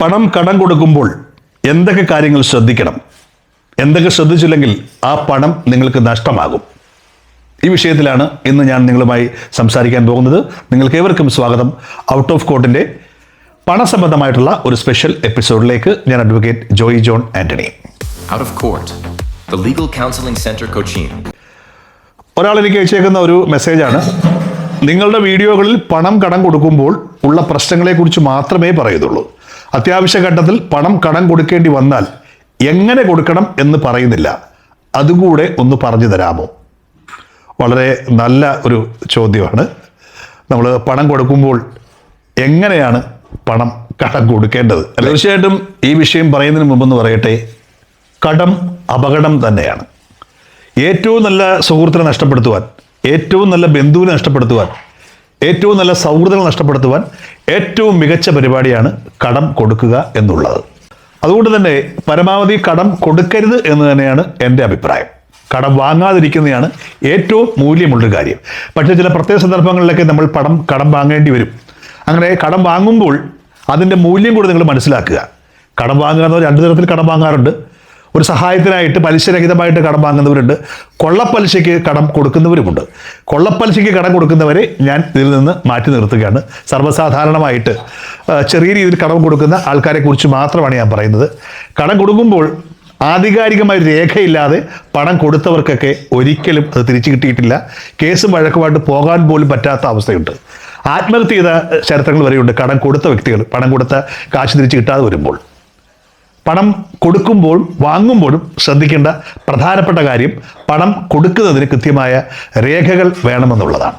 പണം കടം കൊടുക്കുമ്പോൾ എന്തൊക്കെ കാര്യങ്ങൾ ശ്രദ്ധിക്കണം? എന്തൊക്കെ ശ്രദ്ധിച്ചില്ലെങ്കിൽ ആ പണം നിങ്ങൾക്ക് നഷ്ടമാകും. ഈ വിഷയത്തിലാണ് ഇന്ന് ഞാൻ നിങ്ങളുമായി സംസാരിക്കാൻ പോകുന്നത്. നിങ്ങൾക്ക് ഏവർക്കും സ്വാഗതം. ഔട്ട് ഓഫ് കോർട്ടിന്റെ പണസംബന്ധമായിട്ടുള്ള ഒരു സ്പെഷ്യൽ എപ്പിസോഡിലേക്ക് ഞാൻ advocate Joy John Antony. Out of court legal counselling centre. ഒരാൾ എനിക്ക് അയച്ചേക്കുന്ന ഒരു മെസ്സേജാണ് നിങ്ങളുടെ വീഡിയോകളിൽ പണം കടം കൊടുക്കുമ്പോൾ ഉള്ള പ്രശ്നങ്ങളെക്കുറിച്ച് മാത്രമേ പറയുന്നുള്ളൂ. അത്യാവശ്യ ഘട്ടത്തിൽ പണം കടം കൊടുക്കേണ്ടി വന്നാൽ എങ്ങനെ കൊടുക്കണം എന്ന് പറയുന്നില്ല. അതുകൂടെ ഒന്ന് പറഞ്ഞു തരാമോ? വളരെ നല്ല ഒരു ചോദ്യമാണ്. നമ്മൾ പണം കൊടുക്കുമ്പോൾ എങ്ങനെയാണ് പണം കടം കൊടുക്കേണ്ടത്? തീർച്ചയായിട്ടും ഈ വിഷയം പറയുന്നതിന് മുമ്പെന്ന് പറയട്ടെ. കടം അപകടം തന്നെയാണ്. ഏറ്റവും നല്ല സുഹൃത്തിനെ നഷ്ടപ്പെടുത്തുവാൻ ഏറ്റവും നല്ല ബന്ധുവിനെ നഷ്ടപ്പെടുത്തുവാൻ ഏറ്റവും നല്ല സൗഹൃദങ്ങൾ നഷ്ടപ്പെടുത്തുവാൻ ഏറ്റവും മികച്ച പരിപാടിയാണ് കടം കൊടുക്കുക എന്നുള്ളത്. അതുകൊണ്ട് തന്നെ പരമാവധി കടം കൊടുക്കരുത് എന്ന് തന്നെയാണ് എന്റെ അഭിപ്രായം. കടം വാങ്ങാതിരിക്കുന്നതാണ് ഏറ്റവും മൂല്യമുള്ളൊരു കാര്യം. പക്ഷേ ചില പ്രത്യേക സന്ദർഭങ്ങളിലൊക്കെ നമ്മൾ പടം കടം വാങ്ങേണ്ടി വരും. അങ്ങനെ കടം വാങ്ങുമ്പോൾ അതിന്റെ മൂല്യം കൂടി നിങ്ങൾ മനസ്സിലാക്കുക. കടം വാങ്ങുക എന്ന് രണ്ട് തരത്തിൽ കടം വാങ്ങാറുണ്ട്. ഒരു സഹായത്തിനായിട്ട് പലിശരഹിതമായിട്ട് കടം വാങ്ങുന്നവരുണ്ട്. കൊള്ളപ്പലിശയ്ക്ക് കടം കൊടുക്കുന്നവരുമുണ്ട്. കൊള്ളപ്പലിശയ്ക്ക് കടം കൊടുക്കുന്നവരെ ഞാൻ ഇതിൽ നിന്ന് മാറ്റി നിർത്തുകയാണ്. സർവസാധാരണമായിട്ട് ചെറിയ രീതിയിൽ കടം കൊടുക്കുന്ന ആൾക്കാരെക്കുറിച്ച് മാത്രമാണ് ഞാൻ പറയുന്നത്. കടം കൊടുക്കുമ്പോൾ ആധികാരികമായ രേഖയില്ലാതെ പണം കൊടുത്തവർക്കൊക്കെ ഒരിക്കലും അത് തിരിച്ചു കിട്ടിയിട്ടില്ല. കേസും വഴക്കുമായിട്ട് പോകാൻ പോലും പറ്റാത്ത അവസ്ഥയുണ്ട്. ആത്മഹത്യ ചെയ്ത ചരിത്രങ്ങൾ വരെയുണ്ട്. കടം കൊടുത്ത വ്യക്തികൾ പണം കൊടുത്ത കാശ് തിരിച്ചു കിട്ടാതെ വരുമ്പോൾ. പണം കൊടുക്കുമ്പോൾ വാങ്ങുമ്പോഴും ശ്രദ്ധിക്കേണ്ട പ്രധാനപ്പെട്ട കാര്യം പണം കൊടുക്കുന്നതിന് കൃത്യമായ രേഖകൾ വേണമെന്നുള്ളതാണ്.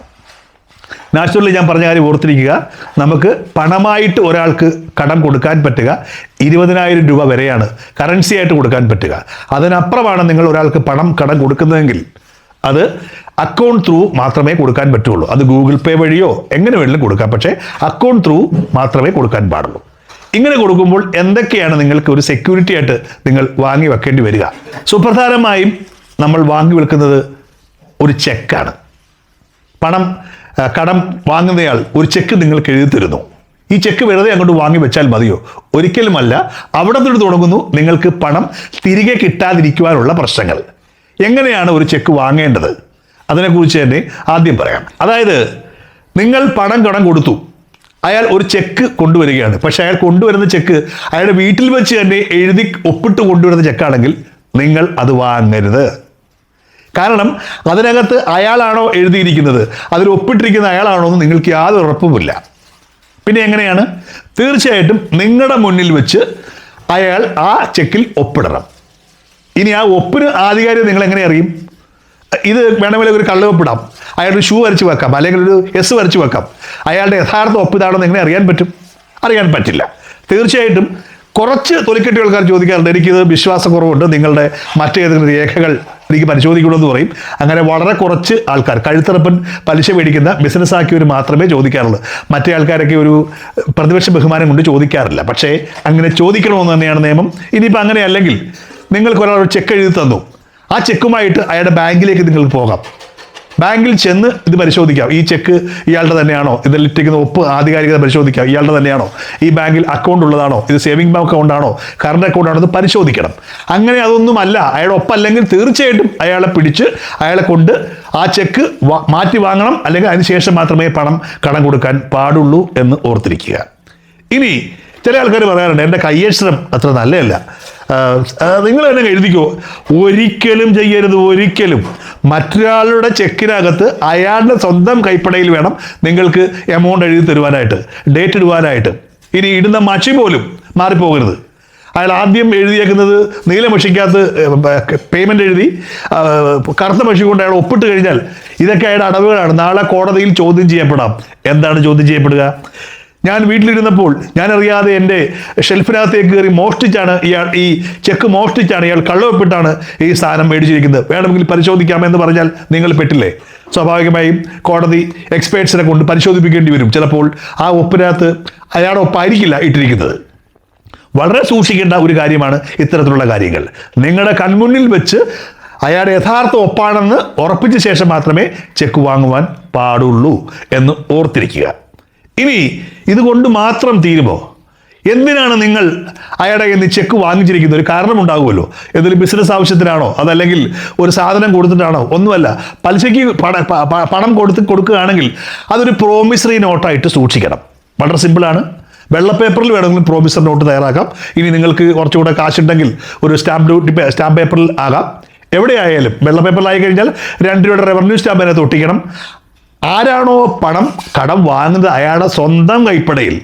നാച്ചുറലി ഞാൻ പറഞ്ഞ കാര്യം ഓർത്തിരിക്കുക. നമുക്ക് പണമായിട്ട് ഒരാൾക്ക് കടം കൊടുക്കാൻ പറ്റുക ഇരുപതിനായിരം രൂപ വരെയാണ് കറൻസി ആയിട്ട് കൊടുക്കാൻ പറ്റുക. അതിനപ്പുറമാണ് നിങ്ങൾ ഒരാൾക്ക് പണം കടം കൊടുക്കുന്നതെങ്കിൽ അത് അക്കൗണ്ട് ത്രൂ മാത്രമേ കൊടുക്കാൻ പറ്റുള്ളൂ. അത് ഗൂഗിൾ പേ വഴിയോ എങ്ങനെ വേണമെങ്കിലും കൊടുക്കാം. പക്ഷേ അക്കൗണ്ട് ത്രൂ മാത്രമേ കൊടുക്കാൻ പാടുള്ളൂ. ഇങ്ങനെ കൊടുക്കുമ്പോൾ എന്തൊക്കെയാണ് നിങ്ങൾക്ക് ഒരു സെക്യൂരിറ്റി ആയിട്ട് നിങ്ങൾ വാങ്ങി വെക്കേണ്ടി വരിക? സുപ്രധാനമായും നമ്മൾ വാങ്ങി വെക്കുന്നത് ഒരു ചെക്കാണ് പണം കടം വാങ്ങുന്നയാൾ ഒരു ചെക്ക് നിങ്ങൾക്ക് എഴുതി തരുന്നു. ഈ ചെക്ക് വെറുതെ അങ്ങോട്ട് വാങ്ങി വെച്ചാൽ മതിയോ? ഒരിക്കലുമല്ല. അവിടെ നിന്ന് തുടങ്ങുന്നു. നിങ്ങൾക്ക് പണം തിരികെ കിട്ടാതിരിക്കുവാനുള്ള പ്രശ്നങ്ങൾ. എങ്ങനെയാണ് ഒരു ചെക്ക് വാങ്ങേണ്ടത്? അതിനെക്കുറിച്ച് തന്നെ ആദ്യം പറയാം. അതായത് നിങ്ങൾ പണം കടം കൊടുത്തു. അയാൾ ഒരു ചെക്ക് കൊണ്ടുവരികയാണ്. പക്ഷെ അയാൾ കൊണ്ടുവരുന്ന ചെക്ക് അയാളുടെ വീട്ടിൽ വെച്ച് തന്നെ എഴുതി ഒപ്പിട്ട് കൊണ്ടുവരുന്ന ചെക്കാണെങ്കിൽ നിങ്ങൾ അത് വാങ്ങരുത്. കാരണം അതിനകത്ത് അയാളാണോ എഴുതിയിരിക്കുന്നത് അതിൽ ഒപ്പിട്ടിരിക്കുന്ന അയാളാണോ എന്ന് നിങ്ങൾക്ക് യാതൊരു ഉറപ്പുമില്ല. പിന്നെ എങ്ങനെയാണ്? തീർച്ചയായിട്ടും നിങ്ങളുടെ മുന്നിൽ വെച്ച് അയാൾ ആ ചെക്കിൽ ഒപ്പിടണം. ഇനി ആ ഒപ്പിന് ആധികാരികത നിങ്ങൾ എങ്ങനെ അറിയും? ഇത് വേണമെങ്കിൽ ഒരു കള്ള് ഒപ്പിടാം. അയാളുടെ ഷൂ വരച്ച് വെക്കാം. അല്ലെങ്കിൽ ഒരു എസ് വരച്ച് വെക്കാം. അയാളുടെ യഥാർത്ഥ ഒപ്പിതാണെന്ന് എങ്ങനെ അറിയാൻ പറ്റും? അറിയാൻ പറ്റില്ല. തീർച്ചയായിട്ടും കുറച്ച് തൊലിക്കെട്ടി ആൾക്കാർ ചോദിക്കാറുണ്ട് എനിക്കിത് വിശ്വാസക്കുറവുണ്ട്. നിങ്ങളുടെ മറ്റേതെങ്കിലും രേഖകൾ എനിക്ക് പരിശോധിക്കണമെന്ന് പറയും. അങ്ങനെ വളരെ കുറച്ച് ആൾക്കാർ കഴുത്തറപ്പൻ പലിശ മേടിക്കുന്ന ബിസിനസ് ആക്കിയവർ മാത്രമേ ചോദിക്കാറുള്ളൂ. മറ്റേ ആൾക്കാരൊക്കെ ഒരു പ്രതിപക്ഷ ബഹുമാനം കൊണ്ട് ചോദിക്കാറില്ല. പക്ഷേ അങ്ങനെ ചോദിക്കണമെന്ന് തന്നെയാണ് നിയമം. ഇനിയിപ്പോൾ അങ്ങനെയല്ലെങ്കിൽ നിങ്ങൾക്ക് ഒരാൾ ഒരു ചെക്ക് എഴുതി തന്നു. ആ ചെക്കുമായിട്ട് അയാളുടെ ബാങ്കിലേക്ക് നിങ്ങൾക്ക് പോകാം. ബാങ്കിൽ ചെന്ന് ഇത് പരിശോധിക്കാം. ഈ ചെക്ക് ഇയാളുടെ തന്നെയാണോ? ഇതിൽ ഇട്ടിരിക്കുന്ന ഒപ്പ് ആധികാരികത പരിശോധിക്കാം. ഇയാളുടെ തന്നെയാണോ? ഈ ബാങ്കിൽ അക്കൗണ്ട് ഉള്ളതാണോ? ഇത് സേവിംഗ് ബാങ്ക് അക്കൗണ്ട് ആണോ? കറണ്ട് അക്കൗണ്ട് ആണോ? എന്ന് പരിശോധിക്കണം. അങ്ങനെ അതൊന്നും അല്ല അയാളുടെ ഒപ്പല്ലെങ്കിൽ തീർച്ചയായിട്ടും അയാളെ പിടിച്ച് അയാളെ കൊണ്ട് ആ ചെക്ക് മാറ്റി വാങ്ങണം. അല്ലെങ്കിൽ അതിനുശേഷം മാത്രമേ പണം കടം കൊടുക്കാൻ പാടുള്ളൂ എന്ന് ഓർത്തിരിക്കുക. ഇനി ചില ആൾക്കാർ പറയാറുണ്ട് എന്റെ കയ്യക്ഷരം അത്ര നല്ലതല്ല. നിങ്ങൾ തന്നെ എഴുതിക്കോ. ഒരിക്കലും ചെയ്യരുത് ഒരിക്കലും. മറ്റൊരാളുടെ ചെക്കിനകത്ത് അയാളുടെ സ്വന്തം കൈപ്പടയിൽ വേണം നിങ്ങൾക്ക് എമൗണ്ട് എഴുതി തരുവാനായിട്ട് ഡേറ്റ് ഇടുവാനായിട്ട്. ഇനി ഇടുന്ന മഷി പോലും മാറിപ്പോകരുത്. അയാൾ ആദ്യം എഴുതിയേക്കുന്നത് നീല മഷിക്കകത്ത് പേയ്മെന്റ് എഴുതി കറുത്ത മഷി കൊണ്ട് അയാൾ ഒപ്പിട്ട് കഴിഞ്ഞാൽ ഇതൊക്കെ അയാളുടെ അടവുകളാണ്. നാളെ കോടതിയിൽ ചോദ്യം ചെയ്യപ്പെടാം. എന്താണ് ചോദ്യം ചെയ്യപ്പെടുക? ഞാൻ വീട്ടിലിരുന്നപ്പോൾ ഞാൻ അറിയാതെ എന്റെ ഷെൽഫിനകത്തേക്ക് കയറി മോഷ്ടിച്ചാണ് ഇയാൾ ഈ ചെക്ക് മോഷ്ടിച്ചാണ് ഇയാൾ കള്ളവെപ്പിട്ടാണ് ഈ സാധനം മേടിച്ചിരിക്കുന്നത്. വേണമെങ്കിൽ പരിശോധിക്കാമെന്ന് പറഞ്ഞാൽ നിങ്ങൾ പെട്ടില്ലേ? സ്വാഭാവികമായും കോടതി എക്സ്പേർട്സിനെ കൊണ്ട് പരിശോധിപ്പിക്കേണ്ടി വരും. ചിലപ്പോൾ ആ ഒപ്പിനകത്ത് അയാളുടെ ഒപ്പായിരിക്കില്ല ഇട്ടിരിക്കുന്നത്. വളരെ സൂക്ഷിക്കേണ്ട ഒരു കാര്യമാണ് ഇത്തരത്തിലുള്ള കാര്യങ്ങൾ. നിങ്ങളുടെ കൺമുന്നിൽ വെച്ച് അയാളുടെ യഥാർത്ഥ ഒപ്പാണെന്ന് ഉറപ്പിച്ച ശേഷം മാത്രമേ ചെക്ക് വാങ്ങുവാൻ പാടുള്ളൂ എന്ന് ഓർത്തിരിക്കുക. ഇനി ഇതുകൊണ്ട് മാത്രം തീരുമോ? എന്തിനാണ് നിങ്ങൾ അയാളുടെ കയ്യിൽ നിന്ന് ചെക്ക് വാങ്ങിച്ചിരിക്കുന്നത്? ഒരു കാരണം ഉണ്ടാകുമല്ലോ എന്തെങ്കിലും ബിസിനസ് ആവശ്യത്തിനാണോ? അതല്ലെങ്കിൽ ഒരു സാധനം കൊടുത്തിട്ടാണോ? ഒന്നുമല്ല. പലിശയ്ക്ക് പണ പണം കൊടുത്ത് കൊടുക്കുകയാണെങ്കിൽ അതൊരു പ്രോമിസറി നോട്ടായിട്ട് സൂക്ഷിക്കണം. വളരെ സിമ്പിളാണ് വെള്ള പേപ്പറിൽ വേണമെങ്കിലും പ്രോമിസർ നോട്ട് തയ്യാറാക്കാം. ഇനി നിങ്ങൾക്ക് കുറച്ചുകൂടെ കാശുണ്ടെങ്കിൽ ഒരു സ്റ്റാമ്പ് ഡ്യൂട്ടി സ്റ്റാമ്പ് പേപ്പറിൽ ആകാം. എവിടെയായാലും വെള്ള പേപ്പറിലായി കഴിഞ്ഞാൽ രണ്ട് രൂപയുടെ റവന്യൂ സ്റ്റാമ്പ് അതിനകത്ത് ഒട്ടിക്കണം. ആരാണോ പണം കടം വാങ്ങുന്നത് അയാളുടെ സ്വന്തം കൈപ്പടയിൽ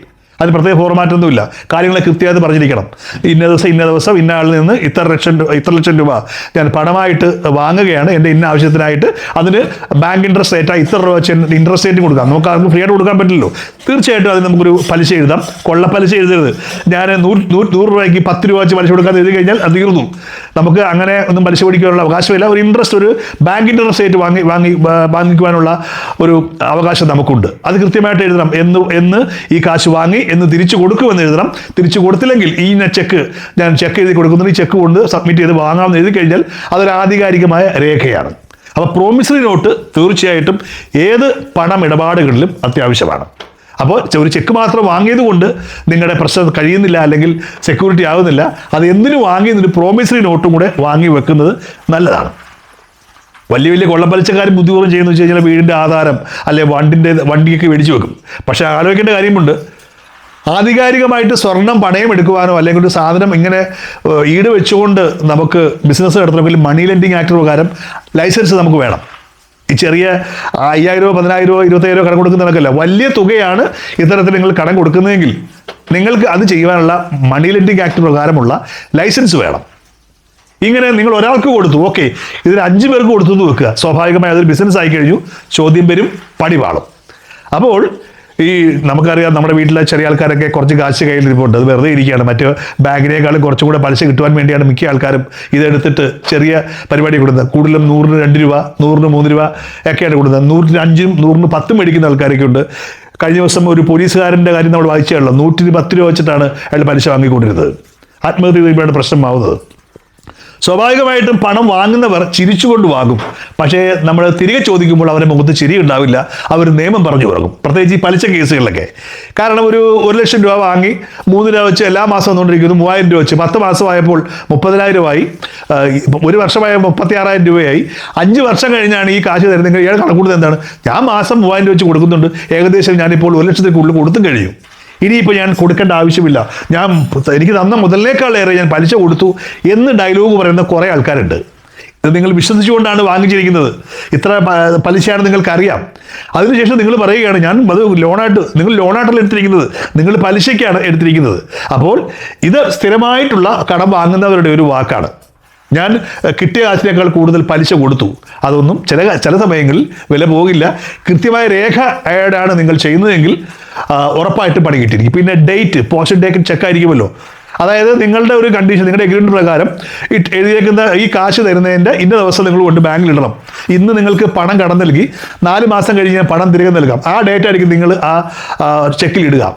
അത് പ്രത്യേക ഫോർമാറ്റൊന്നുമില്ല കാര്യങ്ങളെ കൃത്യമായിട്ട് പറഞ്ഞിരിക്കണം. ഇന്ന ദിവസം ഇന്ന ദിവസം ഇന്ന ആളിൽ നിന്ന് ഇത്ര ലക്ഷം ഇത്ര ലക്ഷം രൂപ ഞാൻ പണമായിട്ട് വാങ്ങുകയാണ് എന്റെ ഇന്ന ആവശ്യത്തിനായിട്ട്. അതിന് ബാങ്ക് ഇൻട്രസ്റ്റ് റേറ്റായി ഇത്ര രൂപ വെച്ച് ഇൻട്രസ്റ്റ് റേറ്റ് കൊടുക്കാം. നമുക്ക് ആർക്കും ഫ്രീ ആയിട്ട് കൊടുക്കാൻ പറ്റില്ലല്ലോ. തീർച്ചയായിട്ടും അതിന് നമുക്കൊരു പലിശ എഴുതാം. കൊള്ള പലിശ എഴുതരുത്. ഞാൻ നൂറ് നൂറ് നൂറ് രൂപയ്ക്ക് പത്ത് രൂപ വെച്ച് പലിശ കൊടുക്കാൻ എഴുതി കഴിഞ്ഞാൽ അത് തീർന്നു. നമുക്ക് അങ്ങനെ ഒന്നും പലിശ പിടിക്കാനുള്ള അവകാശമില്ല. ഒരു ഇൻട്രസ്റ്റ് ഒരു ബാങ്ക് ഇൻട്രസ്റ്റ് റേറ്റ് വാങ്ങി വാങ്ങി വാങ്ങിക്കുവാനുള്ള ഒരു അവകാശം നമുക്കുണ്ട്. അത് കൃത്യമായിട്ട് എഴുതണം. എന്ന് എന്ന് ഈ കാശ് വാങ്ങി എന്ന് തിരിച്ചു കൊടുക്കുമെന്ന് എഴുതണം. തിരിച്ചു കൊടുത്തില്ലെങ്കിൽ ഈ ചെക്ക് ഞാൻ ചെക്ക് എഴുതി കൊടുക്കുന്നത് ഈ ചെക്ക് കൊണ്ട് സബ്മിറ്റ് ചെയ്ത് വാങ്ങാമെന്ന് എഴുതി കഴിഞ്ഞാൽ അതൊരു ആധികാരികമായ രേഖയാണ്. അപ്പോൾ പ്രോമിസറി നോട്ട് തീർച്ചയായിട്ടും ഏത് പണം ഇടപാടുകളിലും അത്യാവശ്യമാണ്. അപ്പോൾ ഒരു ചെക്ക് മാത്രം വാങ്ങിയത് കൊണ്ട് നിങ്ങളുടെ പ്രശ്നം കഴിയുന്നില്ല അല്ലെങ്കിൽ സെക്യൂരിറ്റി ആകുന്നില്ല അത് എന്തിനു വാങ്ങിയതിന് പ്രോമിസറി നോട്ടും കൂടെ വാങ്ങി വെക്കുന്നത് നല്ലതാണ്. വലിയ വലിയ കൊള്ളപ്പലിച്ചക്കാർ ബുദ്ധിപൂർവം ചെയ്യുന്നു വെച്ച് കഴിഞ്ഞാൽ വീടിന്റെ ആധാരം അല്ലെ വണ്ടിന്റെ വണ്ടിയൊക്കെ മേടിച്ചു വെക്കും. പക്ഷേ ആലോചിക്കേണ്ട കാര്യമുണ്ട്. ആധികാരികമായിട്ട് സ്വർണം പണയം എടുക്കുവാനോ അല്ലെങ്കിൽ ഒരു സാധനം ഇങ്ങനെ ഈട് വെച്ചുകൊണ്ട് നമുക്ക് ബിസിനസ് നടത്തണമെങ്കിൽ മണി ലെൻഡിങ് ആക്ട് പ്രകാരം ലൈസൻസ് നമുക്ക് വേണം. ഈ ചെറിയ അയ്യായിരം രൂപ പതിനായിരം രൂപ ഇരുപത്തയ്യായിരം രൂപ കടം കൊടുക്കുന്നതൊക്കെയല്ല വലിയ തുകയാണ് ഇത്തരത്തിൽ നിങ്ങൾ കടം കൊടുക്കുന്നതെങ്കിൽ നിങ്ങൾക്ക് അത് ചെയ്യുവാനുള്ള മണി ലെൻഡിങ് ആക്ട് പ്രകാരമുള്ള ലൈസൻസ് വേണം. ഇങ്ങനെ നിങ്ങൾ ഒരാൾക്ക് കൊടുത്തു ഓക്കെ ഇതിന് അഞ്ച് പേർക്ക് കൊടുത്തു എന്ന് വെക്കുക. സ്വാഭാവികമായി അതൊരു ബിസിനസ് ആയി കഴിഞ്ഞു. ചോദ്യം വരും പടി പാളും അപ്പോൾ ഈ നമുക്കറിയാം നമ്മുടെ വീട്ടിലെ ചെറിയ ആൾക്കാരൊക്കെ കുറച്ച് കാശ് കയ്യിൽ ഇരിപ്പുണ്ട്. അത് വെറുതെ ഇരിക്കുകയാണ്. മറ്റ് ബാങ്കിനേക്കാളും കുറച്ചും കൂടെ പലിശ കിട്ടുവാൻ വേണ്ടിയാണ് മിക്ക ആൾക്കാരും ഇതെടുത്തിട്ട് ചെറിയ പരിപാടി കൊടുക്കുന്നത് കൂടുതലും നൂറിന് രണ്ട് രൂപ നൂറിന് മൂന്ന് രൂപ ഒക്കെയാണ് കൊടുക്കുന്നത് നൂറിന് അഞ്ചും നൂറിന് പത്തും മേടിക്കുന്ന ആൾക്കാരൊക്കെ ഉണ്ട്. കഴിഞ്ഞ ദിവസം ഒരു പോലീസുകാരന്റെ കാര്യം നമ്മൾ വായിച്ചേ നൂറ്റിന് പത്ത് രൂപ വെച്ചിട്ടാണ് അയാൾ പലിശ വാങ്ങിക്കൊണ്ടിരുന്നത്. ആത്മഹത്യ ചെയ്യുമ്പോഴാണ് പ്രശ്നമാവുന്നത്. സ്വാഭാവികമായിട്ടും പണം വാങ്ങുന്നവർ ചിരിച്ചുകൊണ്ട് വാങ്ങും. പക്ഷേ നമ്മൾ തിരികെ ചോദിക്കുമ്പോൾ അവരുടെ മുഖത്ത് ചിരി ഉണ്ടാവില്ല. അവർ നിയമം പറഞ്ഞു തുടങ്ങും. പ്രത്യേകിച്ച് ഈ പലിശ കേസുകളിലൊക്കെ. കാരണം ഒരു ഒരു ലക്ഷം രൂപ വാങ്ങി മൂന്ന് രൂപ വെച്ച് എല്ലാ മാസം വന്നുകൊണ്ടിരിക്കുന്നു. മൂവായിരം രൂപ വെച്ച്. പത്ത് മാസമായപ്പോൾ രൂപയായി. ഒരു വർഷമായ മുപ്പത്തി ആറായിരം രൂപയായി. അഞ്ച് വർഷം കഴിഞ്ഞാണ് ഈ കാശ് തരുന്നെങ്കിൽ ഇയാൾ കണക്കൂടുന്നത് എന്താണ്? ഞാൻ മാസം മൂവായിരം രൂപ വെച്ച് കൊടുക്കുന്നുണ്ട്. ഏകദേശം ഞാനിപ്പോൾ ഒരു ലക്ഷത്തിൽ കൂടുതൽ കൊടുത്തും കഴിയും ഇനിയിപ്പോൾ ഞാൻ കൊടുക്കേണ്ട ആവശ്യമില്ല. ഞാൻ എനിക്ക് തന്ന മുതലിനേക്കാളേറെ ഞാൻ പലിശ കൊടുത്തു എന്ന് ഡയലോഗ് പറയുന്ന കുറേ ആൾക്കാരുണ്ട്. ഇത് നിങ്ങൾ വിശ്വസിച്ചുകൊണ്ടാണ് വാങ്ങിച്ചിരിക്കുന്നത്. ഇത്ര പലിശയാണ് നിങ്ങൾക്കറിയാം. അതിനുശേഷം നിങ്ങൾ പറയുകയാണ് ഞാൻ അത് ലോണായിട്ട് നിങ്ങൾ ലോണായിട്ടല്ല എടുത്തിരിക്കുന്നത്. നിങ്ങൾ പലിശയ്ക്കാണ് എടുത്തിരിക്കുന്നത്. അപ്പോൾ ഇത് സ്ഥിരമായിട്ടുള്ള കടം വാങ്ങുന്നവരുടെ ഒരു വാക്കാണ്. ഞാൻ കിട്ടിയ കാശിനേക്കാൾ കൂടുതൽ പലിശ കൊടുത്തു. അതൊന്നും ചില ചില സമയങ്ങളിൽ വില പോകില്ല. കൃത്യമായ രേഖ ആയിട്ടാണ് നിങ്ങൾ ചെയ്യുന്നതെങ്കിൽ ഉറപ്പായിട്ട് പണി കിട്ടിയിരിക്കും. പിന്നെ ഡേറ്റ് പോസ്റ്റ് ഡേറ്റ് ചെക്ക് ആയിരിക്കുമല്ലോ. അതായത് നിങ്ങളുടെ ഒരു കണ്ടീഷൻ നിങ്ങളുടെ എഗ്രിമെന്റ് പ്രകാരം എഴുതിയേക്കുന്ന ഈ കാശ് തരുന്നതിന്റെ ഇന്ന ദിവസം നിങ്ങൾ കൊണ്ട് ബാങ്കിൽ ഇടണം. ഇന്ന് നിങ്ങൾക്ക് പണം കടം നൽകി നാല് മാസം കഴിഞ്ഞ് പണം തിരികെ നൽകാം. ആ ഡേറ്റ് ആയിരിക്കും നിങ്ങൾ ആ, ചെക്കിൽ ഇടുക.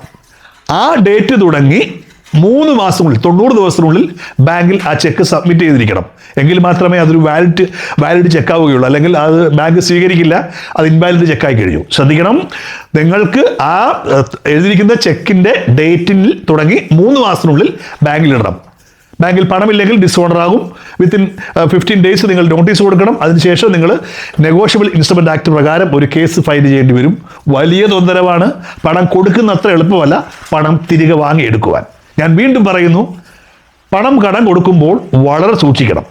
ആ ഡേറ്റ് തുടങ്ങി മൂന്ന് മാസത്തിനുള്ളിൽ തൊണ്ണൂറ് ദിവസത്തിനുള്ളിൽ ബാങ്കിൽ ആ ചെക്ക് സബ്മിറ്റ് ചെയ്തിരിക്കണം. എങ്കിൽ മാത്രമേ അതൊരു വാലിഡ് വാലിഡ് ചെക്ക് ആവുകയുള്ളൂ. അല്ലെങ്കിൽ അത് ബാങ്ക് സ്വീകരിക്കില്ല അത് ഇൻവാലിഡ് ചെക്കായി കഴിഞ്ഞു ശ്രദ്ധിക്കണം. നിങ്ങൾക്ക് ആ എഴുതിയിരിക്കുന്ന ചെക്കിന്റെ ഡേറ്റിൽ തുടങ്ങി മൂന്ന് മാസത്തിനുള്ളിൽ ബാങ്കിൽ ഇടണം. ബാങ്കിൽ പണമില്ലെങ്കിൽ ഡിസോണർ ആകും. വിത്തിൻ ഫിഫ്റ്റീൻ ഡേയ്സ് നിങ്ങൾ നോട്ടീസ് കൊടുക്കണം. അതിനുശേഷം നിങ്ങൾ നെഗോഷ്യബിൾ ഇൻസ്ട്രുമെന്റ് ആക്ട് പ്രകാരം ഒരു കേസ് ഫയൽ ചെയ്യേണ്ടി വരും. വലിയ തൊന്തരവാണ്. പണം കൊടുക്കുന്ന അത്ര എളുപ്പമല്ല. പണം തിരികെ വാങ്ങിയെടുക്കുവാൻ. ഞാൻ വീണ്ടും പറയുന്നു പണം കടം കൊടുക്കുമ്പോൾ വളരെ സൂക്ഷിക്കണം.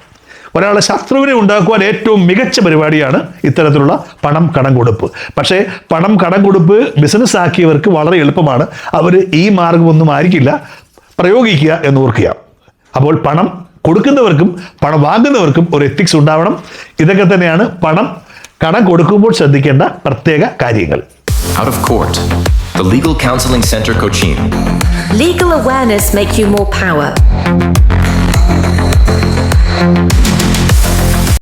ഒരാളെ ശത്രുവിനെ ഉണ്ടാക്കുവാൻ ഏറ്റവും മികച്ച പരിപാടിയാണ് ഇത്തരത്തിലുള്ള പണം കടം കൊടുപ്പ്. പക്ഷേ പണം കടം കൊടുപ്പ് ബിസിനസ് ആക്കിയവർക്ക് വളരെ എളുപ്പമാണ്. അവർ ഈ മാർഗമൊന്നും ആയിരിക്കില്ല. പ്രയോഗിക്കുക എന്ന് ഓർക്കുക. അപ്പോൾ പണം കൊടുക്കുന്നവർക്കും പണം വാങ്ങുന്നവർക്കും ഒരു എത്തിക്സ് ഉണ്ടാവണം. ഇതൊക്കെ തന്നെയാണ് പണം കടം കൊടുക്കുമ്പോൾ ശ്രദ്ധിക്കേണ്ട പ്രത്യേക കാര്യങ്ങൾ. The Legal Counseling Center Cochin. Legal awareness make you more power.